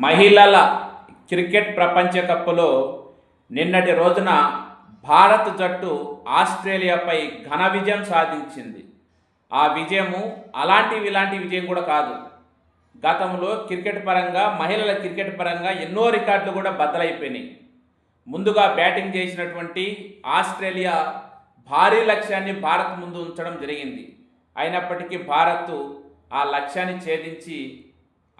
మహిళల క్రికెట్ ప్రపంచ కప్లో నిన్నటి రోజున భారత్ జట్టు ఆస్ట్రేలియాపై ఘన విజయం సాధించింది. ఆ విజయము అలాంటివి ఇలాంటి విజయం కూడా కాదు. గతంలో క్రికెట్ పరంగా మహిళల క్రికెట్ పరంగా ఎన్నో రికార్డులు కూడా బద్దలైపోయినాయి. ముందుగా బ్యాటింగ్ చేసినటువంటి ఆస్ట్రేలియా భారీ లక్ష్యాన్ని భారత్ ముందు ఉంచడం జరిగింది. అయినప్పటికీ భారత్ ఆ లక్ష్యాన్ని ఛేదించి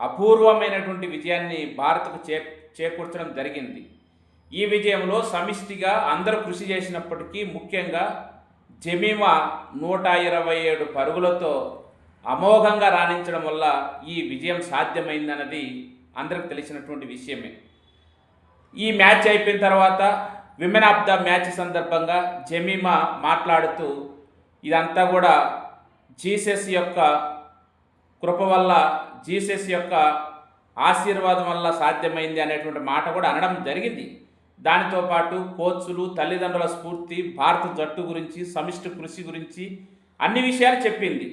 అపూర్వమైనటువంటి విజయాన్ని భారత్కు చే చేకూర్చడం జరిగింది. ఈ విజయంలో సమిష్టిగా అందరూ కృషి చేసినప్పటికీ ముఖ్యంగా జమీమా నూట ఇరవై ఏడు పరుగులతో అమోఘంగా రాణించడం వల్ల ఈ విజయం సాధ్యమైందన్నది అందరికి తెలిసినటువంటి విషయమే. ఈ మ్యాచ్ అయిపోయిన తర్వాత విమెన్ ఆఫ్ ద మ్యాచ్ సందర్భంగా జమీమా మాట్లాడుతూ ఇదంతా కూడా జీసస్ యొక్క కృప వల్ల జీసస్ యొక్క ఆశీర్వాదం వల్ల సాధ్యమైంది అనేటువంటి మాట కూడా అనడం జరిగింది. దానితో పాటు కోచ్లు తల్లిదండ్రుల స్ఫూర్తి భారత జట్టు గురించి సమిష్టి కృషి గురించి అన్ని విషయాలు చెప్పింది.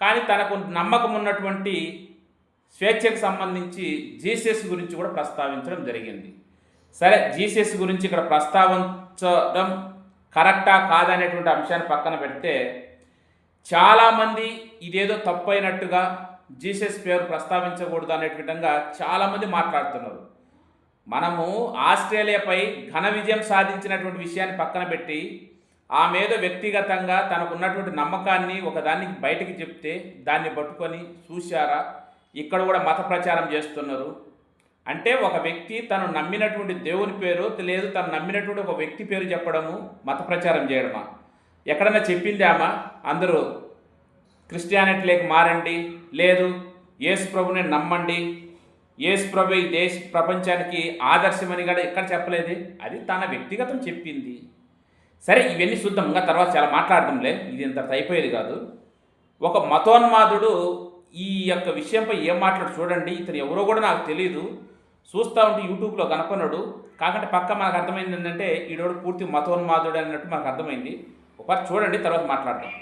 కానీ తనకు నమ్మకం ఉన్నటువంటి స్వేచ్ఛకు సంబంధించి జీసస్ గురించి కూడా ప్రస్తావించడం జరిగింది. సరే జీసస్ గురించి ఇక్కడ ప్రస్తావించడం కరెక్టా కాదనేటువంటి అంశాన్ని పక్కన పెడితే చాలామంది ఇదేదో తప్పు అయినట్టుగా జీసస్ పేరు ప్రస్తావించకూడదు అనే విధంగా చాలామంది మాట్లాడుతున్నారు. మనము ఆస్ట్రేలియాపై ఘన విజయం సాధించినటువంటి విషయాన్ని పక్కన పెట్టి ఆమె ఏదో వ్యక్తిగతంగా తనకున్నటువంటి నమ్మకాన్ని ఒకదానికి బయటకు చెప్తే దాన్ని పట్టుకొని చూశారా? ఇక్కడ కూడా మత ప్రచారం చేస్తున్నారు. అంటే ఒక వ్యక్తి తను నమ్మినటువంటి దేవుని పేరు లేదు తను నమ్మినటువంటి ఒక వ్యక్తి పేరు చెప్పడము మత ప్రచారం చేయడమా? ఎక్కడన్నా చెప్పిందామా అందరూ క్రిస్టియానిటీలోకి మారండి. లేదు యేసు ప్రభుని నమ్మండి. యేసు ప్రభు ఈ దేశ ప్రపంచానికి ఆదర్శమని కూడా ఎక్కడ చెప్పలేదు. అది తన వ్యక్తిగతం చెప్పింది. సరే ఇవన్నీ చూద్దాం. ఇంకా తర్వాత చాలా మాట్లాడదాంలే. ఇది ఇంత అయిపోయేది కాదు. ఒక మతోన్మాదుడు ఈ యొక్క విషయంపై ఏం మాట్లాడు చూడండి. ఇతను ఎవరో కూడా నాకు తెలియదు చూస్తూ ఉంటే యూట్యూబ్లో కనుక్కున్నాడు కాకంటే పక్క మనకు అర్థమైంది ఏంటంటే ఈడోడు పూర్తి మతోన్మాదుడు అన్నట్టు మనకు అర్థమైంది. ఒకసారి చూడండి తర్వాత మాట్లాడదాం.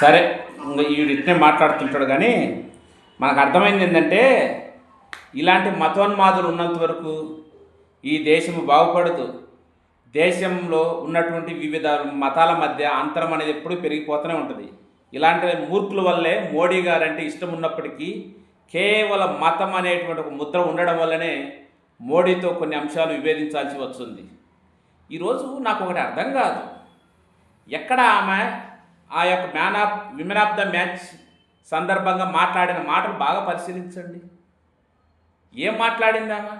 సరే ఇంకా ఈవిడ ఇట్నే మాట్లాడుతుంటాడు కానీ మనకు అర్థమైంది ఏంటంటే ఇలాంటి మతోన్మాదులు ఉన్నంత వరకు ఈ దేశము బాగుపడదు. దేశంలో ఉన్నటువంటి వివిధ మతాల మధ్య అంతరం అనేది ఎప్పుడూ పెరిగిపోతూనే ఉంటుంది. ఇలాంటి మూర్ఖుల వల్లే మోడీ గారంటే ఇష్టం ఉన్నప్పటికీ కేవలం మతం అనేటువంటి ఒక ముద్ర ఉండడం వల్లనే మోడీతో కొన్ని అంశాలు విభేదించాల్సి వస్తుంది. ఈరోజు నాకు ఒకటి అర్థం కాదు. ఎక్కడ ఆమె ఆ యొక్క man of women of the match సందర్భంగా మాట్లాడిన మాటలు బాగా పరిశీలించండి. ఏం మాట్లాడిందామా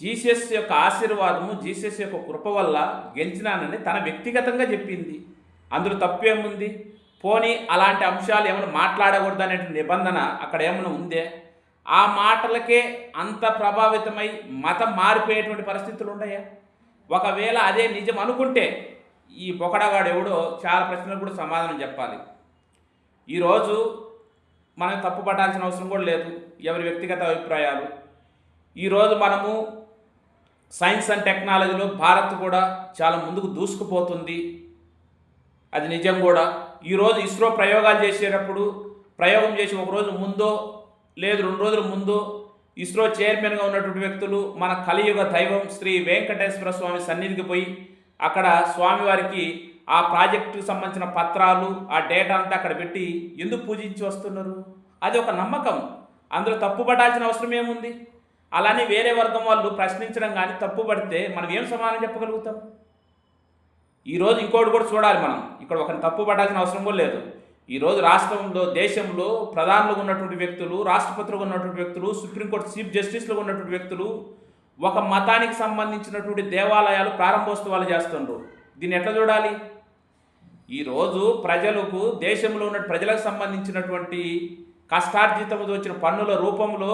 జీసస్ యొక్క ఆశీర్వాదము జీసస్ యొక్క కృప వల్ల గెలిచినానని తన వ్యక్తిగతంగా చెప్పింది. అందులో తప్పేముంది? పోనీ అలాంటి అంశాలు ఏమైనా మాట్లాడకూడదు అనే నిబంధన అక్కడ ఏమైనా ఉందే? ఆ మాటలకే అంత ప్రభావితమై మతం మారిపోయేటువంటి పరిస్థితులు ఉన్నాయా? ఒకవేళ అదే నిజం అనుకుంటే ఈ బొకడగాడు ఎవడో చాలా ప్రశ్నలకు కూడా సమాధానం చెప్పాలి. ఈరోజు మనం తప్పు పట్టాల్సిన అవసరం కూడా లేదు ఎవరి వ్యక్తిగత అభిప్రాయాలు. ఈరోజు మనము సైన్స్ అండ్ టెక్నాలజీలో భారత్ కూడా చాలా ముందుకు దూసుకుపోతుంది. అది నిజం కూడా. ఈరోజు ఇస్రో ప్రయోగాలు చేసేటప్పుడు ప్రయోగం చేసి ఒక రోజు ముందో లేదు రెండు రోజుల ముందు ఇస్రో చైర్మన్గా ఉన్నటువంటి వ్యక్తులు మన కలియుగ దైవం శ్రీ వెంకటేశ్వర స్వామి సన్నిధికి పోయి అక్కడ స్వామివారికి ఆ ప్రాజెక్టుకు సంబంధించిన పత్రాలు ఆ డేటా అంతా అక్కడ పెట్టి ఎందుకు పూజించి వస్తున్నారు? అది ఒక నమ్మకం. అందులో తప్పు పడాల్సిన అవసరం ఏముంది? అలానే వేరే వర్గం వాళ్ళు ప్రశ్నించడం కానీ తప్పు పడితే మనం ఏం సమాధానం చెప్పగలుగుతాం? ఈరోజు ఇంకోటి కూడా చూడాలి మనం. ఇక్కడ ఒకరిని తప్పు పడాల్సిన అవసరం కూడా లేదు. ఈరోజు రాష్ట్రంలో దేశంలో ప్రధానులుగా ఉన్నటువంటి వ్యక్తులు రాష్ట్రపతులుగా ఉన్నటువంటి వ్యక్తులు సుప్రీంకోర్టు చీఫ్ జస్టిస్లుగా ఉన్నటువంటి వ్యక్తులు ఒక మతానికి సంబంధించినటువంటి దేవాలయాలు ప్రారంభోత్సవాలు చేస్తుండ్రు. దీన్ని ఎట్లా చూడాలి? ఈరోజు ప్రజలకు దేశంలో ఉన్న ప్రజలకు సంబంధించినటువంటి కష్టార్జితంతో వచ్చిన పన్నుల రూపంలో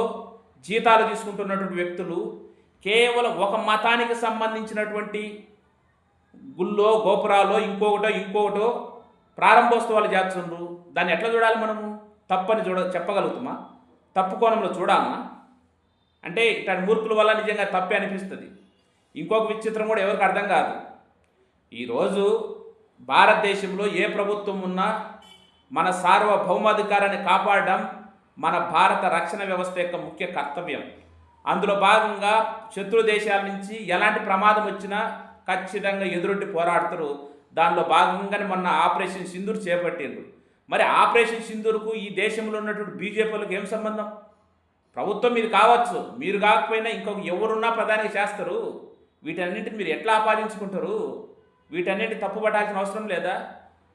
జీతాలు తీసుకుంటున్నటువంటి వ్యక్తులు కేవలం ఒక మతానికి సంబంధించినటువంటి గుళ్ళో గోపురాలో ఇంకొకటో ఇంకొకటో ప్రారంభోత్సవాలు చేస్తుండ్రు. దాన్ని ఎట్లా చూడాలి మనము? తప్పని చూడ చెప్పగలుగుతామా? తప్పు కోణంలో చూడాలనా? అంటే ఇట్లాంటి మూర్ఖుల వల్ల నిజంగా తప్పే అనిపిస్తుంది. ఇంకొక విచిత్రం కూడా ఎవరికి అర్థం కాదు. ఈరోజు భారతదేశంలో ఏ ప్రభుత్వం ఉన్నా మన సార్వభౌమాధికారాన్ని కాపాడడం మన భారత రక్షణ వ్యవస్థ యొక్క ముఖ్య కర్తవ్యం. అందులో భాగంగా శత్రు దేశాల నుంచి ఎలాంటి ప్రమాదం వచ్చినా ఖచ్చితంగా ఎదురొడ్డి పోరాడతారు. దానిలో భాగంగానే మొన్న ఆపరేషన్ సింధూర్ చేపట్టిండ్రు. మరి ఆపరేషన్ సింధూర్కు ఈ దేశంలో ఉన్నటువంటి బీజేపీలకు ఏం సంబంధం? ప్రభుత్వం మీరు కావచ్చు మీరు కాకపోయినా ఇంకొక ఎవరున్నా ప్రధాని చేస్తారు. వీటన్నింటిని మీరు ఎట్లా ఆపాదించుకుంటారు? వీటన్నింటి తప్పు పట్టాల్సిన అవసరం లేదా?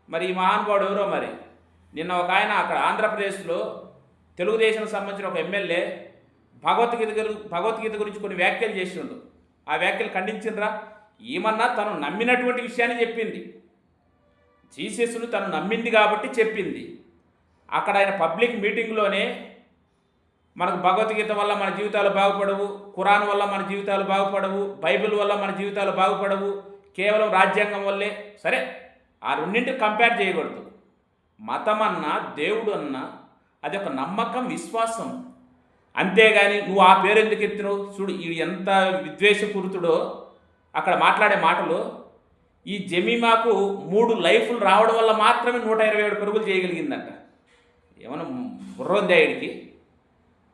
మరి ఈ మహానుభావుడు ఎవరో మరి? నిన్న ఒక ఆయన అక్కడ ఆంధ్రప్రదేశ్లో తెలుగుదేశం సంబంధించిన ఒక ఎమ్మెల్యే భగవద్గీత భగవద్గీత గురించి కొన్ని వ్యాఖ్యలు చేసిండు. ఆ వ్యాఖ్యలు ఖండించిండ్రా? ఏమన్నా తను నమ్మినటువంటి విషయాన్ని చెప్పింది. జీసస్ను తను నమ్మింది కాబట్టి చెప్పింది. అక్కడ ఆయన పబ్లిక్ మీటింగ్లోనే మనకు భగవద్గీత వల్ల మన జీవితాలు బాగుపడవు ఖురాన్ వల్ల మన జీవితాలు బాగుపడవు బైబిల్ వల్ల మన జీవితాలు బాగుపడవు కేవలం రాజ్యాంగం వల్లే సరే ఆ రెండింటి కంపేర్ చేయకూడదు. మతం అన్నా దేవుడు అన్నా అది ఒక నమ్మకం విశ్వాసం. అంతేగాని నువ్వు ఆ పేరు ఎందుకు ఎత్తినావు? చూడు ఇది ఎంత విద్వేషపూరితుడో అక్కడ మాట్లాడే మాటలు ఈ జమీమాకు మూడు లైఫ్లు రావడం వల్ల మాత్రమే నూట ఇరవై ఏడు పరుగులు చేయగలిగిందంట. ఏమన్నా బుర్రోందాయుడికి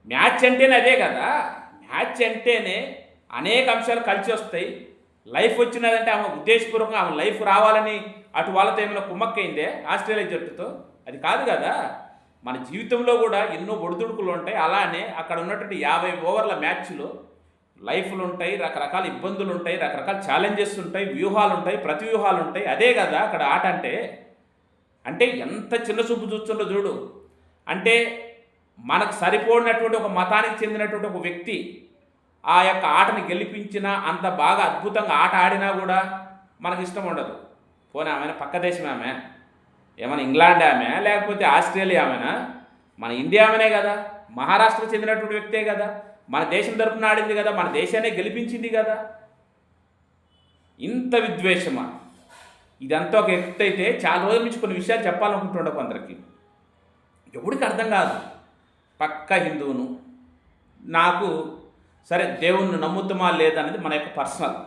మ్యాచ్ అంటేనే అదే కదా. మ్యాచ్ అంటేనే అనేక అంశాలు కలిసి వస్తాయి. లైఫ్ వచ్చినదంటే ఆమె ఉద్దేశపూర్వకంగా ఆమె లైఫ్ రావాలని అటు వాళ్ళతో ఏమైనా కుమ్మక్కైందే ఆస్ట్రేలియా జట్టుతో. అది కాదు కదా. మన జీవితంలో కూడా ఎన్నో ఒడిదుడుకులు ఉంటాయి. అలానే అక్కడ ఉన్నటువంటి యాభై ఓవర్ల మ్యాచ్లో లైఫ్లు ఉంటాయి రకరకాల ఇబ్బందులు ఉంటాయి రకరకాల ఛాలెంజెస్ ఉంటాయి వ్యూహాలు ఉంటాయి ప్రతి వ్యూహాలు ఉంటాయి. అదే కదా అక్కడ ఆట అంటే. అంటే ఎంత చిన్న చూపు చూస్తుండో చూడు. అంటే మనకు సరిపోడినటువంటి ఒక మతానికి చెందినటువంటి ఒక వ్యక్తి ఆ యొక్క ఆటని గెలిపించినా అంత బాగా అద్భుతంగా ఆట ఆడినా కూడా మనకు ఇష్టం ఉండదు. పోనీ ఆమె పక్క దేశం ఆమె? ఏమైనా ఇంగ్లాండ్ ఆమె? లేకపోతే ఆస్ట్రేలియా ఆమెనా? మన ఇండియా ఆమెనే కదా. మహారాష్ట్ర చెందినటువంటి వ్యక్తే కదా. మన దేశం తరపున ఆడింది కదా. మన దేశాన్ని గెలిపించింది కదా. ఇంత విద్వేషమా? ఇదంతా ఒక ఎత్తు అయితే చాలా రోజుల నుంచి కొన్ని విషయాలు చెప్పాలనుకుంటుండే కొందరికి. ఎవడికి అర్థం కాదు. పక్క హిందువును. నాకు సరే దేవుణ్ణి నమ్ముతామా లేదనేది మన యొక్క పర్సనల్.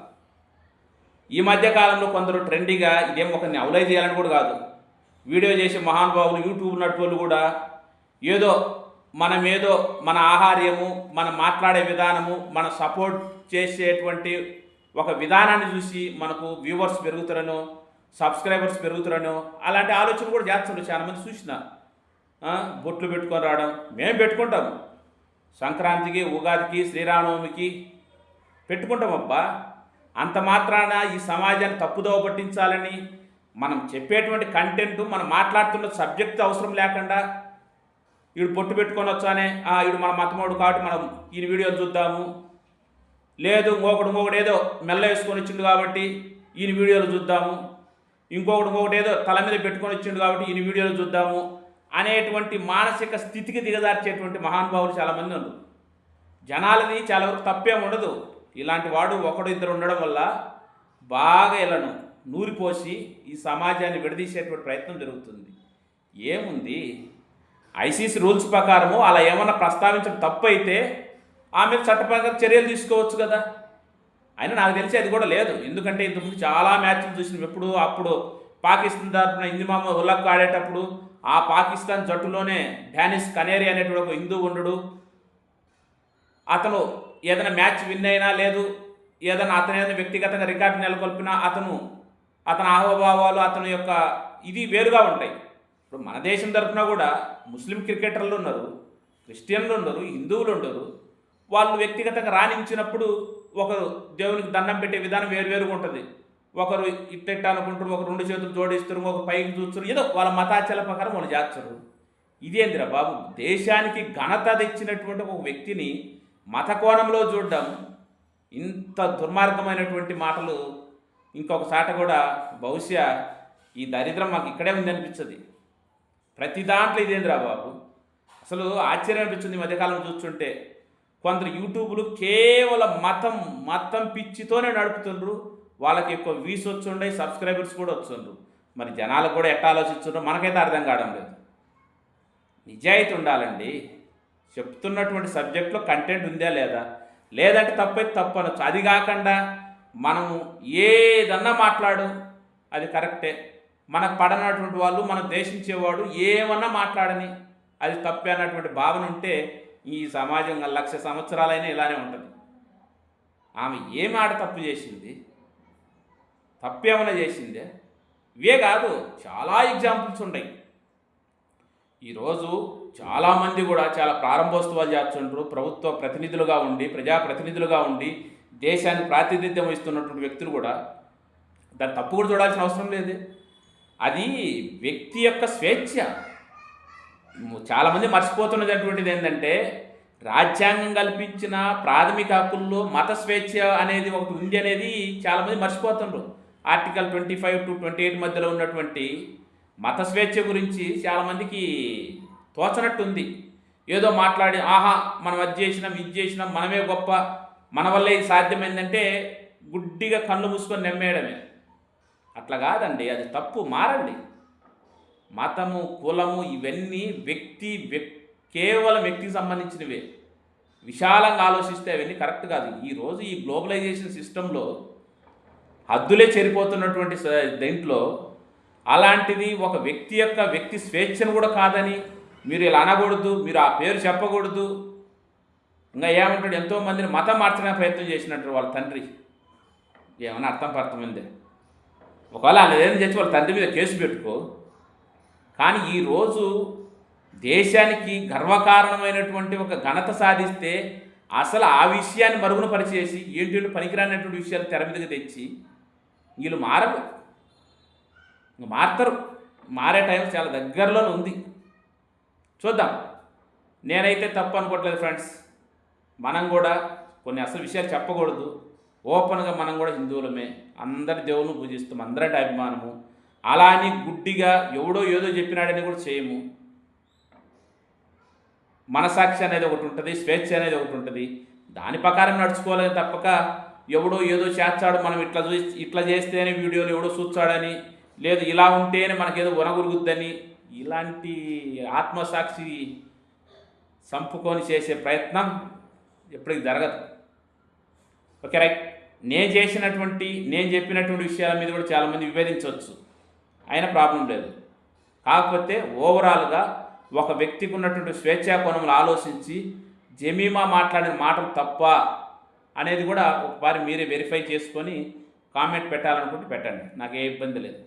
ఈ మధ్యకాలంలో కొందరు ట్రెండీగా ఇదేం ఒకరిని అవలై చేయాలని కూడా కాదు. వీడియో చేసే మహానుభావులు యూట్యూబ్ నటువులు కూడా ఏదో మనం ఏదో మన ఆహార్యము మనం మాట్లాడే విధానము మన సపోర్ట్ చేసేటువంటి ఒక విధానాన్ని చూసి మనకు వ్యూవర్స్ పెరుగుతారనో సబ్స్క్రైబర్స్ పెరుగుతారనో అలాంటి ఆలోచన కూడా చేస్తుండ్రు చాలామంది చూసినా చూసిన. బొట్లు పెట్టుకొని రావడం. మేము పెట్టుకుంటాం. సంక్రాంతికి ఉగాదికి శ్రీరామనవమికి పెట్టుకుంటాం అబ్బా. అంత మాత్రాన ఈ సమాజాన్ని తప్పుదోవ పట్టించాలని మనం చెప్పేటువంటి కంటెంట్ మనం మాట్లాడుతున్న సబ్జెక్ట్ అవసరం లేకుండా వీడు పొట్టు పెట్టుకొని వచ్చానే వీడు మన మతమోడు కాబట్టి మనం ఈయన వీడియోలు చూద్దాము. లేదు ఇంకొకటి ఇంకొకటి ఏదో మెల్ల వేసుకొని వచ్చిండు కాబట్టి ఈయన వీడియోలు చూద్దాము. ఇంకొకటి ఇంకొకటి ఏదో తల మీద పెట్టుకొని వచ్చిండు కాబట్టి ఈయన వీడియోలు చూద్దాము. అనేటువంటి మానసిక స్థితికి దిగజార్చేటువంటి మహానుభావులు చాలామంది ఉన్నారు. జనాలది చాలా వరకు తప్పేం ఉండదు. ఇలాంటి వాడు ఒకడు ఇద్దరు ఉండడం వల్ల బాగా ఇళ్ళను నూరిపోసి ఈ సమాజాన్ని విడదీసేటువంటి ప్రయత్నం జరుగుతుంది. ఏముంది? ఐసీసీ రూల్స్ ప్రకారము అలా ఏమన్నా ప్రస్తావించడం తప్పు అయితే ఆమె చట్టపరంగా చర్యలు తీసుకోవచ్చు కదా. అయినా నాకు తెలిసి అది కూడా లేదు. ఎందుకంటే ఇంతకుముందు చాలా మ్యాచ్లు చూసినాం. ఎప్పుడు అప్పుడు పాకిస్తాన్ తరఫున హిందీ మామ ఉల్లక్ ఆడేటప్పుడు ఆ పాకిస్తాన్ జట్టులోనే డానిస్ కనేరి అనేటువంటి ఒక హిందూ ఉండడు. అతను ఏదైనా మ్యాచ్ విన్ అయినా లేదు ఏదైనా అతను ఏదైనా వ్యక్తిగతంగా రికార్డు నెలకొల్పినా అతను అతని ఆహోభావాలు అతని యొక్క ఇది వేరుగా ఉంటాయి. ఇప్పుడు మన దేశం తరఫున కూడా ముస్లిం క్రికెటర్లు ఉన్నారు క్రిస్టియన్లు ఉండరు హిందువులు ఉండరు వాళ్ళు వ్యక్తిగతంగా రాణించినప్పుడు ఒకరు దేవునికి దండం పెట్టే విధానం వేరువేరుగా ఉంటుంది. ఒకరు ఇట్టెట్ట అనుకుంటారు ఒకరు రెండు చేతులు జోడిస్తారు ఒకరు పైకి చూస్తారు ఏదో వాళ్ళ మతాచల ప్రకారం వాళ్ళు చేస్తారు. ఇదేందిరా బాబు? దేశానికి ఘనత తెచ్చినటువంటి ఒక వ్యక్తిని మత కోణంలో చూడడం ఇంత దుర్మార్గమైనటువంటి మాటలు ఇంకొక చాట కూడా బహుశా ఈ దరిద్రం మాకు ఇక్కడే ఉంది అనిపించదు ప్రతి దాంట్లో ఇదేందిరా బాబు? అసలు ఆశ్చర్యం అనిపించింది ఈ మధ్యకాలం చూస్తుంటే. కొందరు యూట్యూబ్లు కేవలం మతం మతం పిచ్చితోనే నడుపుతుండ్రు. వాళ్ళకి ఎక్కువ వ్యూస్ వచ్చుండే సబ్స్క్రైబర్స్ కూడా వచ్చుండ్రు. మరి జనాలు కూడా ఎట్లా ఆలోచిస్తుండ్రో మనకైతే అర్థం కావడం లేదు. నిజాయితీ ఉండాలండి. చెప్తున్నటువంటి సబ్జెక్ట్లో కంటెంట్ ఉందా లేదా? లేదంటే తప్పైతే తప్పు అనొచ్చు. అది కాకుండా మనము ఏదన్నా మాట్లాడు అది కరెక్టే. మనకు పడనటువంటి వాళ్ళు మనం దేశించేవాడు ఏమన్నా మాట్లాడని అది తప్పే అన్నటువంటి భావన ఉంటే ఈ సమాజం లక్ష సంవత్సరాలైనా ఇలానే ఉంటుంది. ఆమె ఏం ఆడ తప్పు చేసింది? తప్పేమైనా చేసిందే? ఇవే కాదు చాలా ఎగ్జాంపుల్స్ ఉన్నాయి ఈరోజు చాలామంది కూడా చాలా ప్రారంభోత్సవాలు చేస్తుంటారు ప్రభుత్వ ప్రతినిధులుగా ఉండి ప్రజాప్రతినిధులుగా ఉండి దేశానికి ప్రాతినిధ్యం వహిస్తున్నటువంటి వ్యక్తులు కూడా దాన్ని తప్పు కూడా చూడాల్సిన అవసరం లేదు. అది వ్యక్తి యొక్క స్వేచ్ఛ. చాలామంది మర్చిపోతున్నది అటువంటిది ఏంటంటే రాజ్యాంగం కల్పించిన ప్రాథమిక హక్కుల్లో మత స్వేచ్ఛ అనేది ఒకటి ఉంది అనేది చాలామంది మర్చిపోతుండ్రు. Article twenty five to twenty eight మధ్యలో ఉన్నటువంటి మత స్వేచ్ఛ గురించి చాలామందికి తోచనట్టుంది. ఏదో మాట్లాడి ఆహా మనం అది చేసినాం ఇది చేసినాం మనమే గొప్ప మన వల్లే ఇది సాధ్యమైందంటే గుడ్డిగా కళ్ళు మూసుకొని నమ్మేయడమే. అట్లా కాదండి అది తప్పు మారండి. మతము కులము ఇవన్నీ వ్యక్తి కేవలం వ్యక్తికి సంబంధించినవే. విశాలంగా ఆలోచిస్తే అవన్నీ కరెక్ట్ కాదు. ఈరోజు ఈ గ్లోబలైజేషన్ సిస్టంలో హద్దులే చెరిపోతున్నటువంటి దీంట్లో అలాంటిది ఒక వ్యక్తి యొక్క వ్యక్తి స్వేచ్ఛను కూడా కాదని మీరు ఇలా అనకూడదు మీరు ఆ పేరు చెప్పకూడదు. ఇంకా ఏమంటాడు? ఎంతోమందిని మతం మార్చడానికి ప్రయత్నం చేసినట్టు వాళ్ళ తండ్రి. ఏమైనా అర్థం పర్థమైందే? ఒకవేళ ఆయన ఏదైనా చేసి వాళ్ళ తండ్రి మీద కేసు పెట్టుకో. కానీ ఈరోజు దేశానికి గర్వకారణమైనటువంటి ఒక ఘనత సాధిస్తే అసలు ఆ విషయాన్ని మరుగున పరిచేసి ఏంటి పనికిరానటువంటి విషయాలు తెర మీదకి తెచ్చి వీళ్ళు మారరు. ఇంక మారుతారు. మారే టైం చాలా దగ్గరలోనే ఉంది. చూద్దాం. నేనైతే తప్పు అనుకోవట్లేదు ఫ్రెండ్స్. మనం కూడా కొన్ని అసలు విషయాలు చెప్పకూడదు. ఓపెన్గా మనం కూడా హిందువులమే. అందరి దేవుని పూజిస్తాం. అందరి అభిమానము. అలా అని గుడ్డిగా ఎవడో ఏదో చెప్పినాడని కూడా చేయము. మనసాక్షి అనేది ఒకటి ఉంటుంది. స్వేచ్ఛ అనేది ఒకటి ఉంటుంది. దాని ప్రకారం నడుచుకోవాలి తప్పక. ఎవడో ఏదో చేస్తాడు మనం ఇట్లా చూసి ఇట్లా చేస్తేనే వీడియోలు ఎవడో చూస్తాడని లేదు ఇలా ఉంటేనే మనకేదో ఉనగురుగుద్దని ఇలాంటి ఆత్మసాక్షి సంపుకొని చేసే ప్రయత్నం ఎప్పటికి జరగదు. Okay right. నేను చేసినటువంటి నేను చెప్పినటువంటి విషయాల మీద కూడా చాలామంది విభేదించవచ్చు. అయినా ప్రాబ్లం లేదు. కాకపోతే ఓవరాల్గా ఒక వ్యక్తికి ఉన్నటువంటి స్వేచ్ఛా కోణములు ఆలోచించి జమీమా మాట్లాడిన మాటలు తప్ప అనేది కూడా ఒకసారి మీరే వెరిఫై చేసుకొని కామెంట్ పెట్టాలనుకుంటే పెట్టండి. నాకు ఏ ఇబ్బంది లేదు.